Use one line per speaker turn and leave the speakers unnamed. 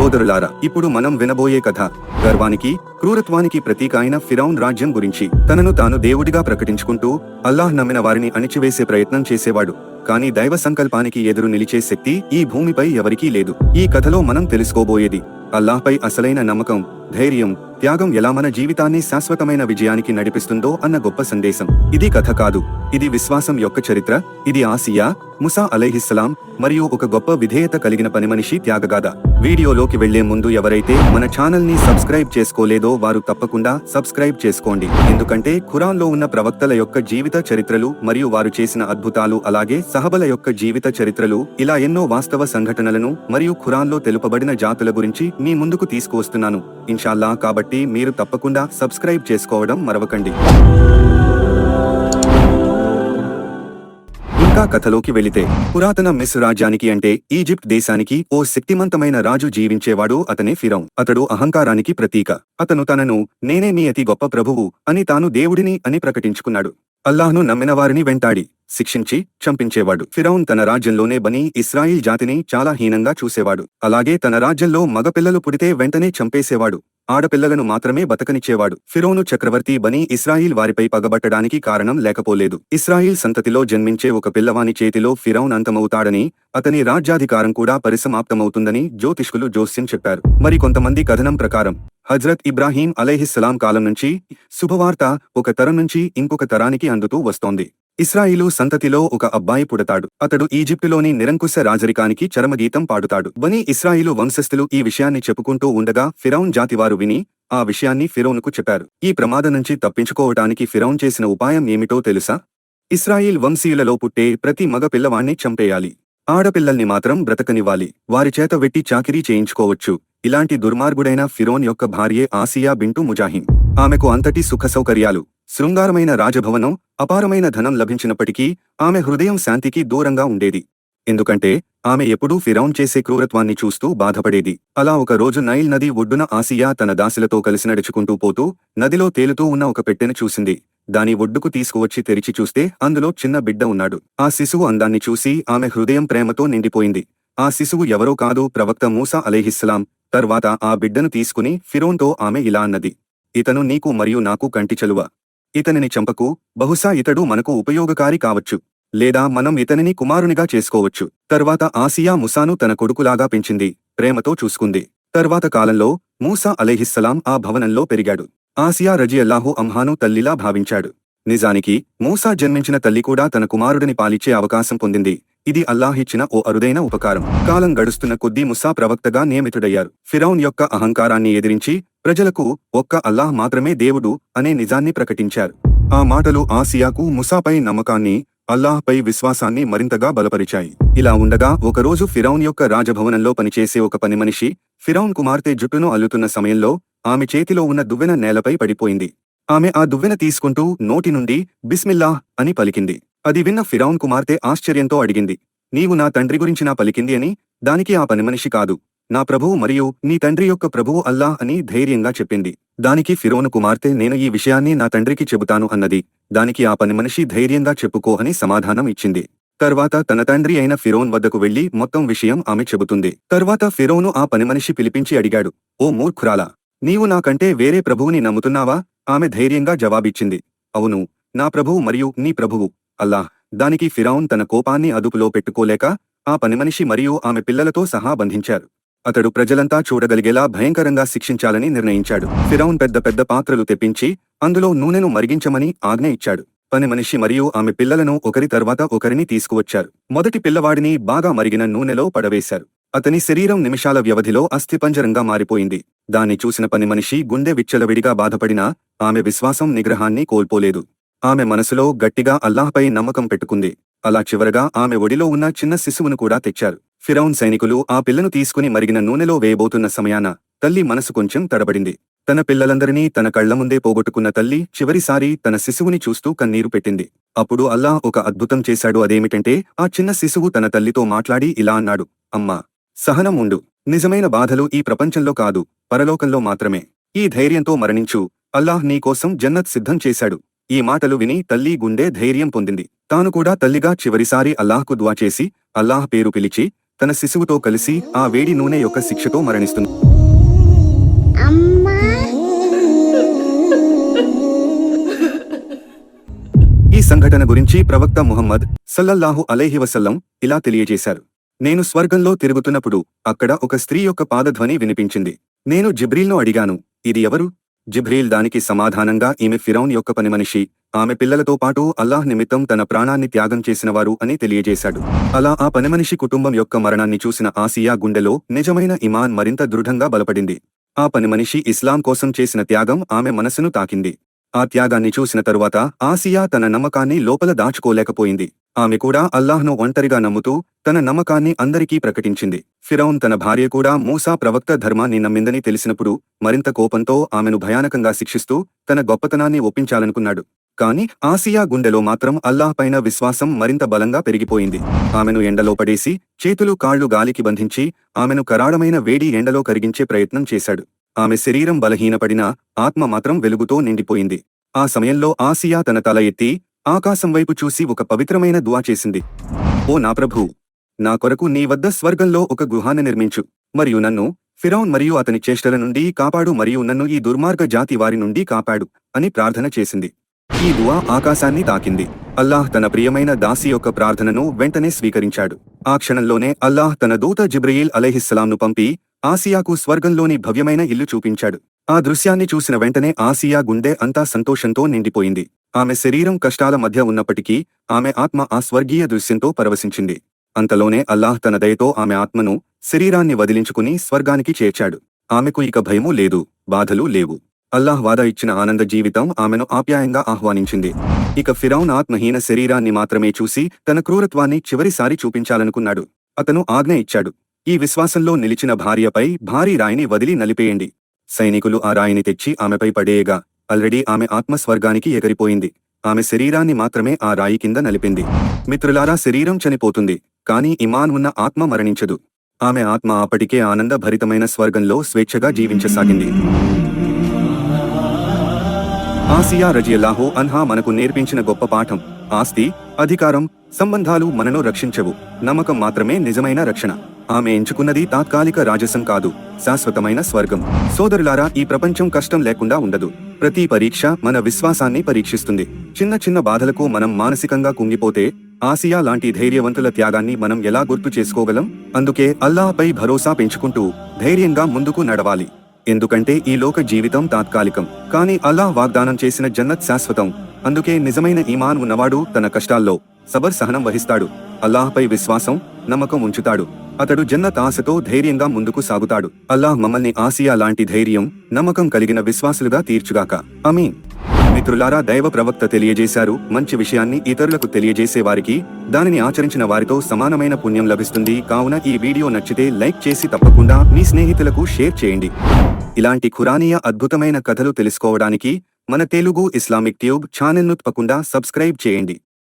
సోదరులారా ఇప్పుడు మనం వినబోయే కథ గర్వానికి క్రూరత్వానికి ప్రతీక అయిన ఫిరౌన్ రాజ్యం గురించి. తనను తాను దేవుడిగా ప్రకటించుకుంటూ అల్లాహ్ నమ్మిన వారిని అణిచివేసే ప్రయత్నం చేసేవాడు. కానీ దైవ సంకల్పానికి ఎదురు నిలిచే శక్తి ఈ భూమిపై ఎవరికీ లేదు. ఈ కథలో మనం తెలుసుకోబోయేది అల్లాహ్పై అసలైన నమ్మకం ధైర్యం త్యాగం ఎలా మన జీవితాన్ని శాశ్వతమైన విజయానికి నడిపిస్తుందో అన్న గొప్ప సందేశం. ఇది కథ కాదు. ఇది విశ్వాసం యొక్క చరిత్ర. ఇది ఆసియా ముసా అలైహిస్సలాం మరియు ఒక గొప్ప విధేయత కలిగిన పని మనిషి త్యాగగాథ. వీడియోలోకి వెళ్ళే ముందు ఎవరైతే మన ఛానల్ని సబ్స్క్రైబ్ చేసుకోలేదో వారు తప్పకుండా సబ్స్క్రైబ్ చేసుకోండి. ఎందుకంటే ఖురాన్లో ఉన్న ప్రవక్తల యొక్క జీవిత చరిత్రలు మరియు వారు చేసిన అద్భుతాలు అలాగే సహబల యొక్క జీవిత చరిత్రలు ఇలా ఎన్నో వాస్తవ సంఘటనలను మరియు ఖురాన్లో తెలుపబడిన జాతుల గురించి మీ ముందుకు తీసుకువస్తున్నాను. ఇన్షాల్లా కాబట్టి మీరు తప్పకుండా సబ్స్క్రైబ్ చేసుకోవడం మరవకండి. ఇంకా కథలోకి వెళితే పురాతన మిస్ రాజ్యానికి అంటే ఈజిప్ట్ దేశానికి ఓ శక్తిమంతమైన రాజు జీవించేవాడు అతనే ఫిరౌన్. అతడు అహంకారానికి ప్రతీక. అతను తనను నేనే మీ అతి గొప్ప ప్రభువు అని తాను దేవుడిని అని ప్రకటించుకున్నాడు. అల్లాహ్ను నమ్మిన వారిని వెంటాడి శిక్షించి చంపించేవాడు. ఫిరౌన్ తన రాజ్యంలోనే బనీ ఇస్రాయిల్ జాతిని చాలా హీనంగా చూసేవాడు. అలాగే తన రాజ్యంలో మగపిల్లలు పుడితే వెంటనే చంపేసేవాడు. ఆడపిల్లలను మాత్రమే బతకనిచ్చేవాడు. ఫిరోను చక్రవర్తి బనీ ఇస్రాయిల్ వారిపై పగబట్టడానికి కారణం లేకపోలేదు. ఇస్రాయిల్ సంతతిలో జన్మించే ఒక పిల్లవాని చేతిలో ఫిరౌన్ అంతమవుతాడని అతని రాజ్యాధికారం కూడా పరిసమాప్తమవుతుందని జ్యోతిష్కులు జోస్యం చెప్పారు. మరి కొంతమంది కథనం ప్రకారం హజ్రత్ ఇబ్రాహీం అలైహిస్సలాం కాలం నుంచి శుభవార్త ఒక తరం నుంచి ఇంకొక తరానికి అందుతూ వస్తోంది. ఇస్రాయిలు సంతతిలో ఒక అబ్బాయి పుడతాడు. అతడు ఈజిప్టులోని నిరంకుశ రాజరికానికి చరమగీతం పాడుతాడు. బని ఇస్రాయిలు వంశస్థులు ఈ విషయాన్ని చెప్పుకుంటూ ఉండగా ఫిరౌన్ జాతివారు విని ఆ విషయాన్ని ఫిరౌన్కు చెప్పారు. ఈ ప్రమాదం నుంచి తప్పించుకోవటానికి ఫిరౌన్ చేసిన ఉపాయం ఏమిటో తెలుసా? ఇస్రాయిల్ వంశీయులలో పుట్టే ప్రతి మగ పిల్లవాణ్ణి చంపేయాలి. ఆడపిల్లల్ని మాత్రం బ్రతకనివ్వాలి. వారి చేత వెట్టి చాకిరీ చేయించుకోవచ్చు. ఇలాంటి దుర్మార్గుడైన ఫిరోన్ యొక్క భార్యే ఆసియా బింటు ముజాహిన్ ఆమెకు అంతటి సుఖసౌకర్యాలు శృంగారమైన రాజభవనం అపారమైన ధనం లభించినప్పటికీ ఆమె హృదయం శాంతికి దూరంగా ఉండేది. ఎందుకంటే ఆమె ఎప్పుడూ ఫిరౌన్ చేసే క్రూరత్వాన్ని చూస్తూ బాధపడేది. అలా ఒక రోజు నైల్ నది ఒడ్డున ఆసియా తన దాసులతో కలిసి నడుచుకుంటూ పోతూ నదిలో తేలుతూ ఉన్న ఒక పెట్టెను చూసింది. దాని ఒడ్డుకు తీసుకువచ్చి తెరిచి చూస్తే అందులో చిన్న బిడ్డ ఉన్నాడు. ఆ శిశువు అందాన్ని చూసి ఆమె హృదయం ప్రేమతో నిండిపోయింది. ఆ శిశువు ఎవరో కాదు ప్రవక్త మూసా అలేహిస్లాం తర్వాత ఆ బిడ్డను తీసుకుని ఫిరోన్తో ఆమె ఇలా అన్నది. ఇతను నీకు మరియు నాకు కంటి చలువ. ఇతనిని చంపకు బహుశా ఇతడు మనకు ఉపయోగకారి కావచ్చు. లేదా మనం ఇతనిని కుమారునిగా చేసుకోవచ్చు. తర్వాత ఆసియా ముసాను తన కొడుకులాగా పెంచింది ప్రేమతో చూసుకుంది. తర్వాత కాలంలో మూసా అలైహిస్సలాం ఆ భవనంలో పెరిగాడు. ఆసియా రజియల్లాహు అంహాను తల్లిలా భావించాడు. నిజానికి మూసా జన్మించిన తల్లి కూడా తన కుమారుడిని పాలిచ్చే అవకాశం పొందింది. ఇది అల్లాహ్ ఇచ్చిన ఓ అరుదైన ఉపకారం. కాలం గడుస్తున్న కొద్దీ ముసా ప్రవక్తగా నియమితుడయ్యారు. ఫిరౌన్ యొక్క అహంకారాన్ని ఎదిరించి ప్రజలకు ఒక్క అల్లాహ్ మాత్రమే దేవుడు అనే నిజాన్ని ప్రకటించారు. ఆ మాటలు ఆసియాకు ముసాపై నమ్మకాన్ని అల్లాహ్పై విశ్వాసాన్ని మరింతగా బలపరిచాయి. ఇలా ఉండగా ఒకరోజు ఫిరౌన్ యొక్క రాజభవనంలో పనిచేసే ఒక పని మనిషి ఫిరౌన్ కుమార్తె జుట్టును అల్లుతున్న సమయంలో ఆమె చేతిలో ఉన్న దువ్వెన నేలపై పడిపోయింది. ఆమె ఆ దువ్వెన తీసుకుంటూ నోటి నుండి బిస్మిల్లాహ్ అని పలికింది. అది విన్న ఫిరౌన్ కుమార్తె ఆశ్చర్యంతో అడిగింది నీవు నా తండ్రి గురించి నా పలికింది అని? దానికి ఆ పనిమనిషి కాదు. నా ప్రభువు మరియు నీ తండ్రి యొక్క ప్రభువు అల్లాహ్ అని ధైర్యంగా చెప్పింది. దానికి ఫిరోను కుమార్తె నేను ఈ విషయాన్ని నా తండ్రికి చెబుతాను అన్నది. దానికి ఆ పని మనిషి ధైర్యంగా చెప్పుకో అని సమాధానం ఇచ్చింది. తర్వాత తన తండ్రి అయిన ఫిరోన్ వద్దకు వెళ్ళి మొత్తం విషయం ఆమె చెబుతుంది. తర్వాత ఫిరోను ఆ పనిమనిషి పిలిపించి అడిగాడు ఓ మూర్ఖురాలా! నీవు నాకంటే వేరే ప్రభువుని నమ్ముతున్నావా? ఆమె ధైర్యంగా జవాబిచ్చింది అవును. నా ప్రభువు మరియు నీ ప్రభువు అల్లాహ్ దానికి ఫిరౌన్ తన కోపాన్ని అదుపులో పెట్టుకోలేక ఆ పనిమనిషి మరియు ఆమె పిల్లలతో సహా బంధించారు. అతడు ప్రజలంతా చూడగలిగేలా భయంకరంగా శిక్షించాలని నిర్ణయించాడు. ఫిరౌన్ పెద్ద పెద్ద పాత్రలు తెప్పించి అందులో నూనెను మరిగించమని ఆజ్ఞ ఇచ్చాడు. పని మనిషి మరియు ఆమె పిల్లలను ఒకరి తర్వాత ఒకరిని తీసుకువచ్చారు. మొదటి పిల్లవాడిని బాగా మరిగిన నూనెలో పడవేశారు. అతని శరీరం నిమిషాల వ్యవధిలో అస్థిపంజరంగా మారిపోయింది. దాన్ని చూసిన పని మనిషి గుండె విచ్చలవిడిగా బాధపడినా ఆమె విశ్వాసం నిగ్రహాన్ని కోల్పోలేదు. ఆమె మనసులో గట్టిగా అల్లాహ్పై నమ్మకం పెట్టుకుంది. అలా చివరగా ఆమె ఒడిలో ఉన్న చిన్న శిశువును కూడా తెచ్చారు. ఫిరౌన్ సైనికులు ఆ పిల్లను తీసుకుని మరిగిన నూనెలో వేయబోతున్న సమయాన తల్లి మనసు కొంచెం తడబడింది. తన పిల్లలందరినీ తన కళ్ళ ముందే పోగొట్టుకున్న తల్లి చివరిసారి తన శిశువుని చూస్తూ కన్నీరు పెట్టింది. అప్పుడు అల్లాహ్ ఒక అద్భుతం చేశాడు. అదేమిటంటే ఆ చిన్న శిశువు తన తల్లితో మాట్లాడి ఇలా అన్నాడు. అమ్మా సహనం ఉండు. నిజమైన బాధలు ఈ ప్రపంచంలో కాదు పరలోకంలో మాత్రమే. ఈ ధైర్యంతో మరణించు. అల్లాహ్ నీకోసం జన్నత్ సిద్ధం చేశాడు. ఈ మాటలు విని తల్లి గుండె ధైర్యం పొందింది. తాను కూడా తల్లిగా చివరిసారి అల్లాహ్కు దువా చేసి అల్లాహ్ పేరు పిలిచి తన శిశువుతో కలిసి ఆ వేడి నూనె యొక్క శిక్షతో మరణిస్తుంది. ఈ సంఘటన గురించి ప్రవక్త ముహమ్మద్ సల్లల్లాహు అలైహి వసల్లం ఇలా తెలియజేశారు. నేను స్వర్గంలో తిరుగుతున్నప్పుడు అక్కడ ఒక స్త్రీ యొక్క పాదధ్వని వినిపించింది. నేను జిబ్రీల్ను అడిగాను ఇది ఎవరు? జిబ్రీల్ దానికి సమాధానంగా ఈమె ఫిరౌన్ యొక్క పనిమనిషి ఆమె పిల్లలతో పాటు అల్లాహ్ నిమిత్తం తన ప్రాణాన్ని త్యాగం చేసినవారు అని తెలియజేశాడు. అలా ఆ పనిమనిషి కుటుంబం యొక్క మరణాన్ని చూసిన ఆసియా గుండెలో నిజమైన ఇమాన్ మరింత దృఢంగా బలపడింది. ఆ పనిమనిషి ఇస్లాం కోసం చేసిన త్యాగం ఆమె మనసును తాకింది. ఆ త్యాగాన్ని చూసిన తరువాత ఆసియా తన నమ్మకాన్ని లోపల దాచుకోలేకపోయింది. ఆమె కూడా అల్లాహ్ను ఒంటరిగా నమ్ముతూ తన నమ్మకాన్ని అందరికీ ప్రకటించింది. ఫిరౌన్ తన భార్య కూడా మూసా ప్రవక్త ధర్మాన్ని నమ్మిందని తెలిసినప్పుడు మరింత కోపంతో ఆమెను భయానకంగా శిక్షిస్తూ తన గొప్పతనాన్ని ఒప్పించాలనుకున్నాడు. కాని ఆసియా గుండెలో మాత్రం అల్లాహ్ పైన విశ్వాసం మరింత బలంగా పెరిగిపోయింది. ఆమెను ఎండలో పడేసి చేతులు కాళ్ళు గాలికి బంధించి ఆమెను కరాళమైన వేడి ఎండలో కరిగించే ప్రయత్నం చేశాడు. ఆమె శరీరం బలహీనపడినా ఆత్మ మాత్రం వెలుగుతో నిండిపోయింది. ఆ సమయంలో ఆసియా తన తల ఎత్తి ఆకాశం వైపు చూసి ఒక పవిత్రమైన దువా చేసింది. ఓ నా ప్రభు! నా కొరకు నీ వద్ద స్వర్గంలో ఒక గుహాన్ని నిర్మించు. మరియు నన్ను ఫిరౌన్ మరియు అతని చేష్టల నుండి కాపాడు మరియు నన్ను ఈ దుర్మార్గ జాతి వారి నుండి కాపాడు అని ప్రార్థన చేసింది. ఈ దువా ఆకాశాన్ని తాకింది. అల్లాహ్ తన ప్రియమైన దాసి యొక్క ప్రార్థనను వెంటనే స్వీకరించాడు. ఆ క్షణంలోనే అల్లాహ్ తన దూత జిబ్రయీల్ అలహిస్సలాంను పంపి ఆసియాకు స్వర్గంలోని భవ్యమైన ఇల్లు చూపించాడు. ఆ దృశ్యాన్ని చూసిన వెంటనే ఆసియా గుండె అంతా సంతోషంతో నిండిపోయింది. ఆమె శరీరం కష్టాల మధ్య ఉన్నప్పటికీ ఆమె ఆత్మ ఆ స్వర్గీయ దృశ్యంతో పరవశించింది. అంతలోనే అల్లాహ్ తన దయతో ఆమె ఆత్మను శరీరాన్ని వదిలించుకుని స్వర్గానికి చేర్చాడు. ఆమెకు ఇక భయమూ లేదు బాధలు లేవు. అల్లాహ్ వాదా ఇచ్చిన ఆనంద జీవితం ఆమెను ఆప్యాయంగా ఆహ్వానించింది. ఇక ఫిరౌన్ ఆత్మహీన శరీరాన్ని మాత్రమే చూసి తన క్రూరత్వాన్ని చివరిసారి చూపించాలనుకున్నాడు. అతను ఆజ్ఞ ఇచ్చాడు. ఈ విశ్వాసంలో నిలిచిన భార్యపై భారీ రాయిని వదిలి నలిపేయండి. సైనికులు ఆ రాయిని తెచ్చి ఆమెపై పడేయగా ఆల్రెడీ ఆమె ఆత్మ స్వర్గానికి ఎగరిపోయింది. ఆమె శరీరాన్ని మాత్రమే ఆ రాయి కింద నలిపింది. మిత్రులారా శరీరం చనిపోతుంది కానీ ఇమాన్ ఉన్న ఆత్మ మరణించదు. ఆమె ఆత్మ అప్పటికే ఆనందభరితమైన స్వర్గంలో స్వేచ్ఛగా జీవించసాగింది. ఆసియా రజియల్లాహో అన్హా మనకు నేర్పించిన గొప్ప పాఠం ఆస్తి అధికారం సంబంధాలు మనను రక్షించవు. నమ్మకం మాత్రమే నిజమైన రక్షణ. ఆమె ఎంచుకున్నది తాత్కాలిక రాజసం కాదు శాశ్వతమైన స్వర్గం. సోదరులారా ఈ ప్రపంచం కష్టం లేకుండా ఉండదు. ప్రతి పరీక్ష మన విశ్వాసాన్ని పరీక్షిస్తుంది. చిన్న చిన్న బాధలకు మనం మానసికంగా కుంగిపోతే ఆసియా లాంటి ధైర్యవంతుల త్యాగాన్ని మనం ఎలా గుర్తు చేసుకోగలం? అందుకే అల్లాహపై భరోసా పెంచుకుంటూ ధైర్యంగా ముందుకు నడవాలి. ఎందుకంటే ఈ లోక జీవితం తాత్కాలికం. కానీ అల్లాహ్ వాగ్దానం చేసిన జన్నత్ శాశ్వతం. అందుకే నిజమైన ఈమాన్ ఉన్నవాడు తన కష్టాల్లో సబర్ సహనం వహిస్తాడు. అల్లాహ్పై విశ్వాసం నమ్మకం ఉంచుతాడు. అతడు జన్నత్ ఆశతో ధైర్యంగా ముందుకు సాగుతాడు. అల్లాహ్ మమ్మల్ని ఆసియా లాంటి ధైర్యం నమ్మకం కలిగిన విశ్వాసులుగా తీర్చుగాక. అమీన్ మిత్రులారా దైవ ప్రవక్త తెలియజేశారు. మంచి విషయాన్ని ఇతరులకు తెలియజేసే వారికి దానిని ఆచరించిన వారితో సమానమైన పుణ్యం లభిస్తుంది. కావున ఈ వీడియో నచ్చితే లైక్ చేసి తప్పకుండా మీ స్నేహితులకు షేర్ చేయండి. ఇలాంటి ఖురానీయ అద్భుతమైన కథలు తెలుసుకోవడానికి మన తెలుగు ఇస్లామిక్ ట్యూబ్ ఛానల్ను తప్పకుండా సబ్స్క్రైబ్ చేయండి.